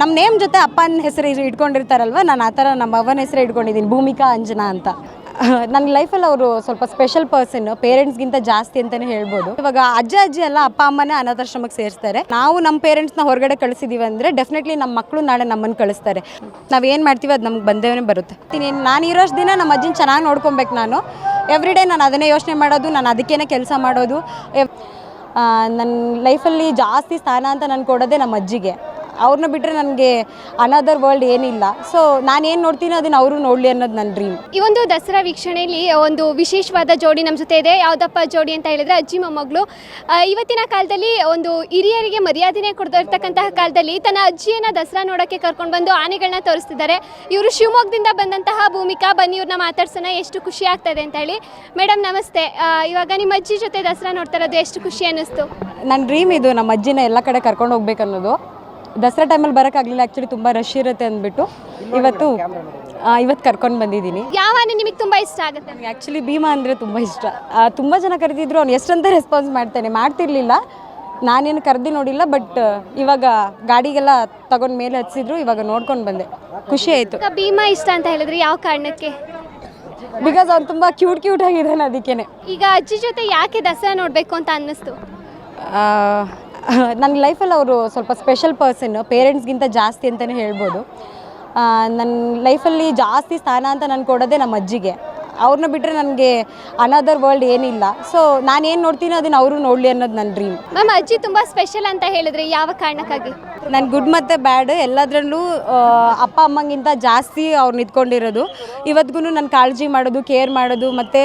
ನಮ್ಮ ನೇಮ್ ಜೊತೆ ಅಪ್ಪನ ಹೆಸರು ಇಟ್ಕೊಂಡಿರ್ತಾರಲ್ವ? ನಾನು ಆ ಥರ ನಮ್ಮ ಅವನ ಹೆಸರು ಇಟ್ಕೊಂಡಿದ್ದೀನಿ ಭೂಮಿಕಾ ಅಂಜನಾ ಅಂತ. ನನ್ನ ಲೈಫಲ್ಲಿ ಅವರು ಸ್ವಲ್ಪ ಸ್ಪೆಷಲ್ ಪರ್ಸನ್ ಪೇರೆಂಟ್ಸ್ಗಿಂತ ಜಾಸ್ತಿ ಅಂತಲೇ ಹೇಳ್ಬೋದು. ಇವಾಗ ಅಜ್ಜ, ಅಜ್ಜಿ ಎಲ್ಲ ಅಪ್ಪ, ಅಮ್ಮನೇ ಅನಾಥಾಶ್ರಮಕ್ಕೆ ಸೇರಿಸ್ತಾರೆ. ನಾವು ನಮ್ಮ ಪೇರೆಂಟ್ಸ್ನ ಹೊರಗಡೆ ಕಳಿಸಿದೀವಿ ಅಂದರೆ ಡೆಫಿನೆಟ್ಲಿ ನಮ್ಮ ಮಕ್ಕಳು ನಾಳೆ ನಮ್ಮನ್ನು ಕಳಿಸ್ತಾರೆ. ನಾವು ಏನು ಮಾಡ್ತೀವಿ ಅದು ನಮ್ಗೆ ಬಂದೇವೇ ಬರುತ್ತೆ. ನಾನು ಇರೋಷ್ಟು ದಿನ ನಮ್ಮ ಅಜ್ಜಿನ ಚೆನ್ನಾಗಿ ನೋಡ್ಕೊಬೇಕು ನಾನು. ಎವ್ರಿ ಡೇ ನಾನು ಅದನ್ನೇ ಯೋಚನೆ ಮಾಡೋದು, ನಾನು ಅದಕ್ಕೇನೆ ಕೆಲಸ ಮಾಡೋದು. ನನ್ನ ಲೈಫಲ್ಲಿ ಜಾಸ್ತಿ ಸ್ಥಾನ ಅಂತ ನಾನು ಕೊಡೋದೇ ನಮ್ಮ ಅಜ್ಜಿಗೆ. ಅವ್ರನ್ನ ಬಿಟ್ಟರೆ ನನಗೆ ಅನದರ್ ವರ್ಲ್ಡ್ ಏನಿಲ್ಲ. ಸೊ ನಾನೇನು ನೋಡ್ತೀನಿ ಅದನ್ನು ಅವರು ನೋಡಲಿ ಅನ್ನೋದು ನನ್ನ ಡ್ರೀಮ್ ಈ ಒಂದು ದಸರಾ ವೀಕ್ಷಣೆಯಲ್ಲಿ ಒಂದು ವಿಶೇಷವಾದ ಜೋಡಿ ನಮ್ಮ ಜೊತೆ ಇದೆ. ಯಾವುದಪ್ಪ ಜೋಡಿ ಅಂತ ಹೇಳಿದ್ರೆ ಅಜ್ಜಿ ಮೊಮ್ಮಗಳು. ಇವತ್ತಿನ ಕಾಲದಲ್ಲಿ ಒಂದು ಹಿರಿಯರಿಗೆ ಮರ್ಯಾದೆನೇ ಕೊಡ್ದಿರ್ತಕ್ಕಂತಹ ಕಾಲದಲ್ಲಿ ತನ್ನ ಅಜ್ಜಿಯನ್ನು ದಸರಾ ನೋಡೋಕ್ಕೆ ಕರ್ಕೊಂಡು ಬಂದು ಆನೆಗಳನ್ನ ತೋರಿಸ್ತಿದ್ದಾರೆ. ಇವರು ಶಿವಮೊಗ್ಗದಿಂದ ಬಂದಂತಹ ಭೂಮಿಕಾ ಬನ್ನಿ ಇವ್ರನ್ನ ಮಾತಾಡ್ಸೋಣ ಎಷ್ಟು ಖುಷಿ ಆಗ್ತದೆ ಅಂತ ಹೇಳಿ. ಮೇಡಮ್ ನಮಸ್ತೆ. ಇವಾಗ ನಿಮ್ಮ ಅಜ್ಜಿ ಜೊತೆ ದಸರಾ ನೋಡ್ತಾ ಇರೋದು ಎಷ್ಟು ಖುಷಿ ಅನ್ನಿಸ್ತು? ನನ್ನ ಡ್ರೀಮ್ ಇದು ನಮ್ಮ ಅಜ್ಜಿನ ಎಲ್ಲ ಕಡೆ ಕರ್ಕೊಂಡು ಹೋಗ್ಬೇಕು ಅನ್ನೋದು ದಸರಾ ಟೈಮಲ್ಲಿ ಬರೋಕ್ಕಾಗಲಿಲ್ಲ ಆ್ಯಕ್ಚುಲಿ ತುಂಬ ರಶ್ ಇರುತ್ತೆ ಅಂದ್ಬಿಟ್ಟು. ಇವತ್ತು ಇವತ್ತು ಕರ್ಕೊಂಡು ಬಂದಿದ್ದೀನಿ. ಯಾವ ಆನೆ ನಿಮಗೆ ತುಂಬ ಇಷ್ಟ ಆಗುತ್ತೆ? ನನಗೆ ಆ್ಯಕ್ಚುಲಿ ಭೀಮಾ ಅಂದರೆ ತುಂಬ ಇಷ್ಟ. ತುಂಬ ಜನ ಕರೆದಿದ್ರು ಅವ್ನು ಎಷ್ಟಂತ ರೆಸ್ಪಾನ್ಸ್ ಮಾಡ್ತಾನೆ. ಮಾಡ್ತಿರ್ಲಿಲ್ಲ. ನಾನೇನು ಕರೆದಿ ನೋಡಿಲ್ಲ ಬಟ್ ಇವಾಗ ಗಾಡಿಗೆಲ್ಲ ತಗೊಂಡು ಮೇಲೆ ಹಚ್ಚಿದ್ರು ಇವಾಗ ನೋಡ್ಕೊಂಡು ಬಂದೆ. ಖುಷಿ ಆಯಿತು. ಈಗ ಭೀಮಾ ಇಷ್ಟ ಅಂತ ಹೇಳಿದ್ರೆ ಯಾವ ಕಾರಣಕ್ಕೆ? ಬಿಕಾಸ್ ಅವ್ನು ತುಂಬ ಕ್ಯೂಟ್ ಕ್ಯೂಟ್ ಆಗಿದ್ದಾನೆ ಅದಕ್ಕೇನೆ. ಈಗ ಅಜ್ಜಿ ಜೊತೆ ಯಾಕೆ ದಸರಾ ನೋಡಬೇಕು ಅಂತ ಅನ್ನಿಸ್ತು? ನನ್ನ ಲೈಫಲ್ಲಿ ಅವರು ಸ್ವಲ್ಪ ಸ್ಪೆಷಲ್ ಪರ್ಸನ್, ಪೇರೆಂಟ್ಸ್ಗಿಂತ ಜಾಸ್ತಿ ಅಂತಲೇ ಹೇಳ್ಬೋದು. ನನ್ನ ಲೈಫಲ್ಲಿ ಜಾಸ್ತಿ ಸ್ಥಾನ ಅಂತ ನಾನು ಕೊಡೋದೇ ನಮ್ಮ ಅಜ್ಜಿಗೆ. ಅವ್ರನ್ನ ಬಿಟ್ಟರೆ ನನಗೆ ಅನದರ್ ವರ್ಲ್ಡ್ ಏನಿಲ್ಲ. ಸೊ ನಾನೇನು ನೋಡ್ತೀನಿ ಅದನ್ನು ಅವರು ನೋಡಲಿ ಅನ್ನೋದು ನನ್ನ ಡ್ರೀಮ್ ಮ್ಯಾಮ್ ಅಜ್ಜಿ ತುಂಬ ಸ್ಪೆಷಲ್ ಅಂತ ಹೇಳಿದ್ರೆ ಯಾವ ಕಾರಣಕ್ಕಾಗಿ? ನಾನು ಗುಡ್ ಮತ್ತು ಬ್ಯಾಡ್ ಎಲ್ಲದರಲ್ಲೂ ಅಪ್ಪ ಅಮ್ಮಂಗಿಂತ ಜಾಸ್ತಿ ಅವ್ರು ನಿಂತ್ಕೊಂಡಿರೋದು. ಇವತ್ತಿಗೂ ನಾನು ಕಾಳಜಿ ಮಾಡೋದು ಕೇರ್ ಮಾಡೋದು ಮತ್ತು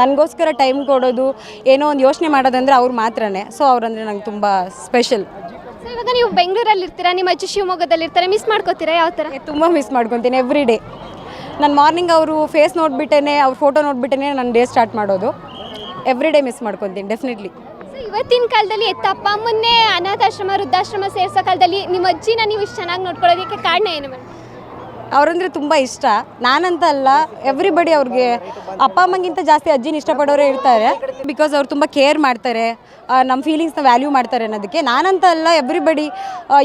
ನನಗೋಸ್ಕರ ಟೈಮ್ ಕೊಡೋದು ಏನೋ ಒಂದು ಯೋಚನೆ ಮಾಡೋದಂದರೆ ಅವ್ರು ಮಾತ್ರನೇ. ಸೊ ಅವ್ರಂದರೆ ನಂಗೆ ತುಂಬ ಸ್ಪೆಷಲ್ ಸೊ ಇವಾಗ ನೀವು ಬೆಂಗಳೂರಲ್ಲಿ ಇರ್ತೀರಾ ನಿಮ್ಮ ಅಜ್ಜಿ ಶಿವಮೊಗ್ಗದಲ್ಲಿ ಇರ್ತಾರೆ ಮಿಸ್ ಮಾಡ್ಕೋತೀರಾ ಯಾವ ಥರ ತುಂಬ ಮಿಸ್ ಮಾಡ್ಕೊತೀನಿ ಎವ್ರಿ ಡೇ ನಾನು ಮಾರ್ನಿಂಗ್ ಅವರು ಫೇಸ್ ನೋಡಿಬಿಟ್ಟೇ ಅವ್ರ ಫೋಟೋ ನೋಡಿಬಿಟ್ಟೇ ನಾನು ಡೇ ಸ್ಟಾರ್ಟ್ ಮಾಡೋದು. ಎವ್ರಿ ಡೇ ಮಿಸ್ ಮಾಡ್ಕೊತೀನಿ ಡೆಫಿನೆಟ್ಲಿ ಇವತ್ತಿನ ಕಾಲದಲ್ಲಿ ಎತ್ತಪ್ಪ, ಮೊನ್ನೆ ಅನಾಥಾಶ್ರಮ, ವೃದ್ಧಾಶ್ರಮ ಸೇರಿಸೋ ಕಾಲದಲ್ಲಿ ನಿಮ್ಮ ಅಜ್ಜಿನ ನೀವು ಇಷ್ಟು ಚೆನ್ನಾಗಿ ನೋಡ್ಕೊಳ್ಳೋದಕ್ಕೆ ಕಾರಣ ಏನು ಮೇಡಮ್? ಅವ್ರಂದ್ರೆ ತುಂಬ ಇಷ್ಟ. ನಾನಂತ ಅಲ್ಲ ಎವ್ರಿಬಡಿ ಅವ್ರಿಗೆ ಅಪ್ಪ ಅಮ್ಮಗಿಂತ ಜಾಸ್ತಿ ಅಜ್ಜಿನ ಇಷ್ಟಪಡೋರೇ ಇರ್ತಾರೆ. ಬಿಕಾಸ್ ಅವ್ರು ತುಂಬ ಕೇರ್ ಮಾಡ್ತಾರೆ. ನಮ್ಮ ಫೀಲಿಂಗ್ಸ್ನ ವ್ಯಾಲ್ಯೂ ಮಾಡ್ತಾರೆ ಅನ್ನೋದಕ್ಕೆ. ನಾನಂತ ಅಲ್ಲ ಎವ್ರಿಬಡಿ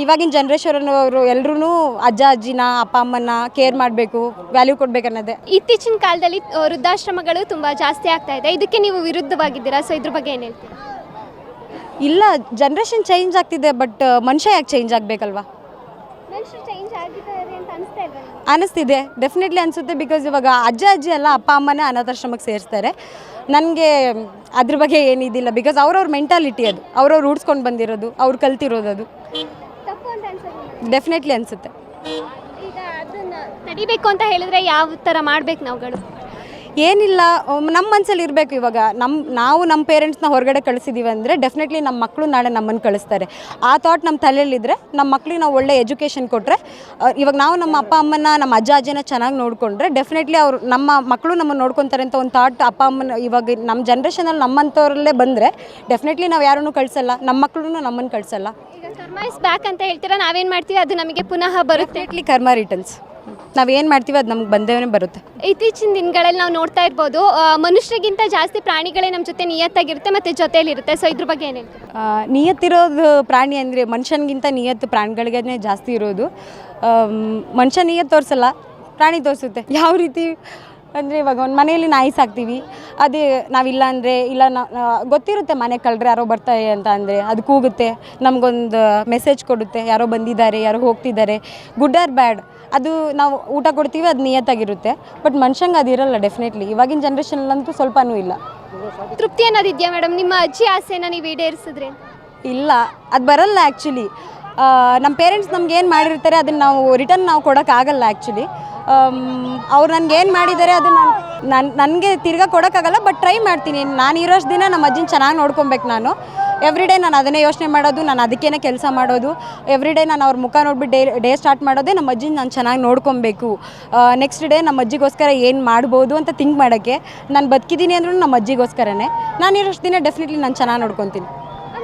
ಇವಾಗಿನ ಜನ್ರೇಷನ್ ಅವರು ಎಲ್ಲರೂ ಅಜ್ಜ ಅಜ್ಜಿನ ಅಪ್ಪ ಅಮ್ಮನ ಕೇರ್ ಮಾಡಬೇಕು ವ್ಯಾಲ್ಯೂ ಕೊಡ್ಬೇಕು ಅನ್ನೋದೇ. ಇತ್ತೀಚಿನ ಕಾಲದಲ್ಲಿ ವೃದ್ಧಾಶ್ರಮಗಳು ತುಂಬ ಜಾಸ್ತಿ ಆಗ್ತಾ ಇದೆ. ಇದಕ್ಕೆ ನೀವು ವಿರುದ್ಧವಾಗಿದ್ದೀರಾ? ಸೊ ಇದ್ರ ಬಗ್ಗೆ ಏನು ಹೇಳ್ತೀರಾ? ಇಲ್ಲ ಜನ್ರೇಷನ್ ಚೇಂಜ್ ಆಗ್ತಿದೆ ಬಟ್ ಮನುಷ್ಯ ಯಾಕೆ ಚೇಂಜ್ ಆಗಬೇಕಲ್ವಾ? ಅನಿಸ್ತಿದೆ. ಡೆಫಿನೆಟ್ಲಿ ಅನಿಸುತ್ತೆ ಬಿಕಾಸ್ ಇವಾಗ ಅಜ್ಜ ಅಜ್ಜಿ ಎಲ್ಲ ಅಪ್ಪ ಅಮ್ಮನೇ ಅನಾಥಾಶ್ರಮಕ್ಕೆ ಸೇರಿಸ್ತಾರೆ. ನನಗೆ ಅದ್ರ ಬಗ್ಗೆ ಏನಿದಿಲ್ಲ ಬಿಕಾಸ್ ಅವ್ರವ್ರ ಮೆಂಟಾಲಿಟಿ ಅದು. ಅವ್ರವ್ರು ರೂಢಿಸ್ಕೊಂಡು ಬಂದಿರೋದು ಅವ್ರು ಕಲ್ತಿರೋದು ಅದು. ಡೆಫಿನೆಟ್ಲಿ ಅನಿಸುತ್ತೆ. ಈಗ ಅದನ್ನ ತಡಿಬೇಕು ಅಂತ ಹೇಳಿದ್ರೆ ಯಾವ ಥರ ಮಾಡ್ಬೇಕು ನಾವುಗಳು? ಏನಿಲ್ಲ ನಮ್ಮ ಮನಸ್ಸಲ್ಲಿ ಇರಬೇಕು ಇವಾಗ. ನಮ್ಮ ನಾವು ನಮ್ಮ ಪೇರೆಂಟ್ಸ್ನ ಹೊರಗಡೆ ಕಳಿಸಿದ್ದೀವಿ ಅಂದರೆ ಡೆಫಿನೆಟ್ಲಿ ನಮ್ಮ ಮಕ್ಕಳು ನಾಳೆ ನಮ್ಮನ್ನು ಕಳಿಸ್ತಾರೆ. ಆ ಥಾಟ್ ನಮ್ಮ ತಲೆಯಲ್ಲಿದ್ದರೆ ನಮ್ಮ ಮಕ್ಕಳಿಗೆ ನಾವು ಒಳ್ಳೆ ಎಜುಕೇಷನ್ ಕೊಟ್ಟರೆ ಇವಾಗ ನಾವು ನಮ್ಮ ಅಪ್ಪ ಅಮ್ಮನ ನಮ್ಮ ಅಜ್ಜ ಅಜ್ಜಿನ ಚೆನ್ನಾಗಿ ನೋಡಿಕೊಂಡ್ರೆ ಡೆಫಿನೆಟ್ಲಿ ಅವರು ನಮ್ಮ ಮಕ್ಕಳು ನಮ್ಮನ್ನು ನೋಡ್ಕೊತಾರೆ ಅಂತ ಒಂದು ಥಾಟ್ ಅಪ್ಪ ಅಮ್ಮನ ಇವಾಗ ನಮ್ಮ ಜನ್ರೇಷನಲ್ಲಿ ನಮ್ಮಂಥವ್ರಲ್ಲೇ ಬಂದರೆ ಡೆಫಿನೆಟ್ಲಿ ನಾವು ಯಾರನ್ನೂ ಕಳಿಸಲ್ಲ ನಮ್ಮ ಮಕ್ಕಳು ನಮ್ಮನ್ನು ಕಳಿಸಲ್ಲ. ಈಗ ಕರ್ಮಾಯಿಸ್ ಇಸ್ ಬ್ಯಾಕ್ ಅಂತ ಹೇಳ್ತೀರಾ? ನಾವೇನು ಮಾಡ್ತೀವಿ? ಅದು ನಮಗೆ ಪುನಃ ಬರುತ್ತೆ. ಕರ್ಮ ರಿಟರ್ನ್ಸ್ ನಾವು ಏನು ಮಾಡ್ತೀವಿ ಅದು ನಮ್ಗೆ ಬಂದೇವನೇ ಬರುತ್ತೆ. ಇತ್ತೀಚಿನ ದಿನಗಳಲ್ಲಿ ನಾವು ನೋಡ್ತಾ ಇರ್ಬೋದು ಆ, ಮನುಷ್ಯರಿಗಿಂತ ಜಾಸ್ತಿ ಪ್ರಾಣಿಗಳೇ ನಮ್ಮ ಜೊತೆ ನಿಯತ್ತಾಗಿರುತ್ತೆ ಮತ್ತು ಜೊತೆಯಲ್ಲಿರುತ್ತೆ. ಸೊ ಇದ್ರ ಬಗ್ಗೆ ಏನು ಹೇಳ್ತೀರಾ? ಆ, ನಿಯತ್ತಿರೋದು ಪ್ರಾಣಿ ಅಂದರೆ ಮನುಷ್ಯನಿಗಿಂತ ನಿಯತ್ತು ಪ್ರಾಣಿಗಳಿಗೇ ಜಾಸ್ತಿ ಇರೋದು. ಆಮ್, ಮನುಷ್ಯ ನಿಯತ್ತು ತೋರಿಸಲ್ಲ ಪ್ರಾಣಿ ತೋರಿಸುತ್ತೆ. ಯಾವ ರೀತಿ ಅಂದರೆ ಇವಾಗ ಒಂದು ಮನೆಯಲ್ಲಿ ನಾಯಿ ಸಾಕ್ತೀವಿ ಅದೇ ನಾವಿಲ್ಲ ಅಂದರೆ ಇಲ್ಲ ಗೊತ್ತಿರುತ್ತೆ ಮನೆ ಕಳ್ರೆ ಯಾರೋ ಬರ್ತಾರೆ ಅಂತ ಅಂದರೆ ಅದು ಕೂಗುತ್ತೆ. ನಮಗೊಂದು ಮೆಸೇಜ್ ಕೊಡುತ್ತೆ ಯಾರೋ ಬಂದಿದ್ದಾರೆ ಯಾರೋ ಹೋಗ್ತಿದ್ದಾರೆ. ಗುಡ್ ಆರ್ ಬ್ಯಾಡ್ ಅದು ನಾವು ಊಟ ಕೊಡ್ತೀವಿ ಅದು ನಿಯತ್ತಾಗಿರುತ್ತೆ. ಬಟ್ ಮನುಷ್ಯಂಗೆ ಅದು ಇರಲ್ಲ ಡೆಫಿನೆಟ್ಲಿ ಇವಾಗಿನ ಜನ್ರೇಷನಲ್ಲಂತೂ ಸ್ವಲ್ಪನೂ ಇಲ್ಲ. ತೃಪ್ತಿ ಅನ್ನೋದಿದೆಯಾ ಮೇಡಮ್ ನಿಮ್ಮ ಅಜ್ಜಿ ಆಸೆನ ನೀವು ಈಡೇರಿಸಿದ್ರೆ ಇಲ್ಲ ಅದು ಬರಲ್ಲ ಆ್ಯಕ್ಚುಲಿ ನಮ್ಮ ಪೇರೆಂಟ್ಸ್ ನಮ್ಗೆ ಏನು ಮಾಡಿರ್ತಾರೆ ಅದನ್ನು ನಾವು ರಿಟರ್ನ್ ನಾವು ಕೊಡೋಕ್ಕಾಗಲ್ಲ ಆ್ಯಕ್ಚುಲಿ ಅವ್ರು ನನಗೆ ಏನು ಮಾಡಿದ್ದಾರೆ ಅದನ್ನು ನಾನು ನನಗೆ ತಿರ್ಗಾ ಕೊಡೋಕ್ಕಾಗಲ್ಲ ಬಟ್ ಟ್ರೈ ಮಾಡ್ತೀನಿ. ನಾನು ಇರೋಷ್ಟು ದಿನ ನಮ್ಮ ಅಜ್ಜಿನ ಚೆನ್ನಾಗಿ ನೋಡ್ಕೊಬೇಕು ನಾನು. ಎವ್ರಿ ಡೇ ನಾನು ಅದನ್ನೇ ಯೋಚನೆ ಮಾಡೋದು, ನಾನು ಅದಕ್ಕೇನೆ ಕೆಲಸ ಮಾಡೋದು. ಎವ್ರಿ ಡೇ ನಾನು ಅವ್ರ ಮುಖ ನೋಡ್ಬಿಟ್ಟು ಡೇ ಡೇ ಸ್ಟಾರ್ಟ್ ಮಾಡೋದೇ ನಮ್ಮ ಅಜ್ಜಿನ ನಾನು ಚೆನ್ನಾಗಿ ನೋಡ್ಕೊಬೇಕು. ನೆಕ್ಸ್ಟ್ ಡೇ ನಮ್ಮ ಅಜ್ಜಿಗೋಸ್ಕರ ಏನು ಮಾಡ್ಬೋದು ಅಂತ ಥಿಂಕ್ ಮಾಡೋಕ್ಕೆ ನಾನು ಬದುಕಿದ್ದೀನಿ ಅಂದ್ರೂ ನಮ್ಮ ಅಜ್ಜಿಗೋಸ್ಕರನೇ. ನಾನು ಇರೋಷ್ಟು ದಿನ ಡೆಫಿನೆಟ್ಲಿ ನಾನು ಚೆನ್ನಾಗಿ ನೋಡ್ಕೊತೀನಿ.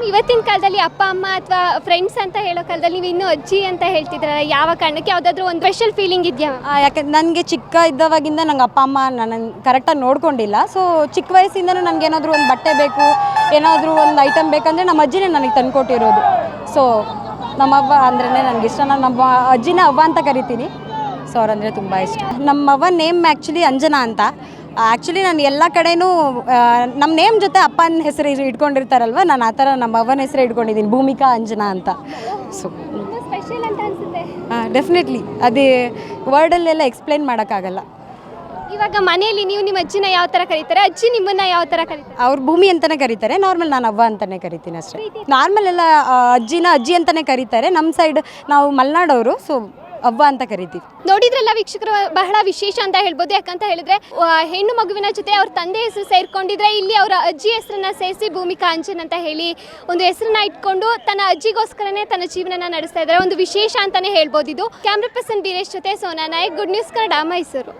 ಇವತ್ತಿನ ಕಾಲದಲ್ಲಿ ಅಪ್ಪ, ಅಮ್ಮ ಅಥವಾ ಫ್ರೆಂಡ್ಸ್ ಅಂತ ಹೇಳೋ ಕಾಲದಲ್ಲಿ ನೀವು ಇನ್ನೂ ಅಜ್ಜಿ ಅಂತ ಹೇಳ್ತಿದ್ರಲ್ಲ, ಯಾವ ಕಾರಣಕ್ಕೆ? ಯಾವುದಾದ್ರೂ ಒಂದು ಸ್ಪೆಷಲ್ ಫೀಲಿಂಗ್ ಇದೆಯಾ? ಯಾಕಂದ್ರೆ ನನಗೆ ಚಿಕ್ಕ ಇದ್ದವಾಗಿಂದ ನಂಗೆ ಅಪ್ಪ, ಅಮ್ಮ ನನ್ನ ಕರೆಕ್ಟಾಗಿ ನೋಡ್ಕೊಂಡಿಲ್ಲ. ಸೊ ಚಿಕ್ಕ ವಯಸ್ಸಿಂದನೂ ನನಗೆ ಏನಾದರೂ ಒಂದು ಬಟ್ಟೆ ಬೇಕು, ಏನಾದರೂ ಒಂದು ಐಟಮ್ ಬೇಕಂದರೆ ನಮ್ಮ ಅಜ್ಜಿನೇ ನನಗೆ ತಂದ್ಕೊಟ್ಟಿರೋದು. ಸೊ ನಮ್ಮವ್ವ ಅಂದ್ರೆ ನನಗೆ ಇಷ್ಟ. ನಾನು ನಮ್ಮ ಅಜ್ಜಿನ ಅವ್ವ ಅಂತ ಕರಿತೀನಿ. ಸೊ ಅವ್ರಂದರೆ ತುಂಬ ಇಷ್ಟ. ನಮ್ಮವ್ವ ನೇಮ್ ಆ್ಯಕ್ಚುಲಿ ಅಂಜನಾ ಅಂತ. ಆ್ಯಕ್ಚುಲಿ ನಾನು ಎಲ್ಲ ಕಡೆನೂ ನಮ್ಮ ನೇಮ್ ಜೊತೆ ಅಪ್ಪನ ಹೆಸರು ಇಟ್ಕೊಂಡಿರ್ತಾರಲ್ವ ನಾನು ಆ ಥರ ನಮ್ಮ ಅವ್ವನ ಹೆಸರು ಇಟ್ಕೊಂಡಿದ್ದೀನಿ ಭೂಮಿಕಾ ಅಂಜನಾ ಅಂತ. ಸೊ ಸ್ಪೆಷಲ್ ಅಂತ ಅನ್ಸುತ್ತೆ. ಡೆಫಿನೆಟ್ಲಿ ಅದೇ ವರ್ಡಲ್ಲೆಲ್ಲ ಎಕ್ಸ್ಪ್ಲೈನ್ ಮಾಡೋಕ್ಕಾಗಲ್ಲ. ಇವಾಗ ಮನೆಯಲ್ಲಿ ನೀವು ನಿಮ್ಮ ಅಜ್ಜಿನ ಯಾವ ಥರ ಕರೀತಾರೆ ಅಜ್ಜಿ ನಿಮ್ಮನ್ನ ಯಾವ ಥರ ಕರೀತಾರೆ? ಅವ್ರು ಭೂಮಿ ಅಂತಲೇ ಕರೀತಾರೆ ನಾರ್ಮಲ್ ನಾನು ಅವ್ವ ಅಂತಲೇ ಕರಿತೀನಿ ಅಷ್ಟೇ. ನಾರ್ಮಲ್ ಎಲ್ಲ ಅಜ್ಜಿನ ಅಜ್ಜಿ ಅಂತಲೇ ಕರೀತಾರೆ ನಮ್ಮ ಸೈಡ್ ನಾವು ಮಲೆನಾಡವರು ಸೊ ಅವ್ವ ಅಂತ ಕರಿತೀವಿ. ನೋಡಿದ್ರಲ್ಲ ವೀಕ್ಷಕರು, ಬಹಳ ವಿಶೇಷ ಅಂತ ಹೇಳ್ಬೋದು. ಯಾಕಂತ ಹೇಳಿದ್ರೆ ಹೆಣ್ಣು ಮಗುವಿನ ಜೊತೆ ಅವ್ರ ತಂದೆ ಹೆಸರು ಸೇರ್ಕೊಂಡಿದ್ರೆ ಇಲ್ಲಿ ಅವರ ಅಜ್ಜಿ ಹೆಸರನ್ನ ಸೇರಿಸಿ ಭೂಮಿಕಾ ಅಂಜನ್ ಅಂತ ಹೇಳಿ ಒಂದು ಹೆಸರನ್ನ ಇಟ್ಕೊಂಡು ತನ್ನ ಅಜ್ಜಿಗೋಸ್ಕರನೇ ತನ್ನ ಜೀವನನ ನಡೆಸ್ತಾ ಇದ್ದಾರೆ. ಒಂದು ವಿಶೇಷ ಅಂತಾನೆ ಹೇಳ್ಬೋದು ಇದು. ಕ್ಯಾಮ್ರಾ ಪರ್ಸನ್ ವೀರೇಶ್ ಜೊತೆ ಸೋನಾ ನಾಯಕ್ ಗುಡ್ ನ್ಯೂಸ್ ಕನ್ನಡ, ಮೈಸೂರು.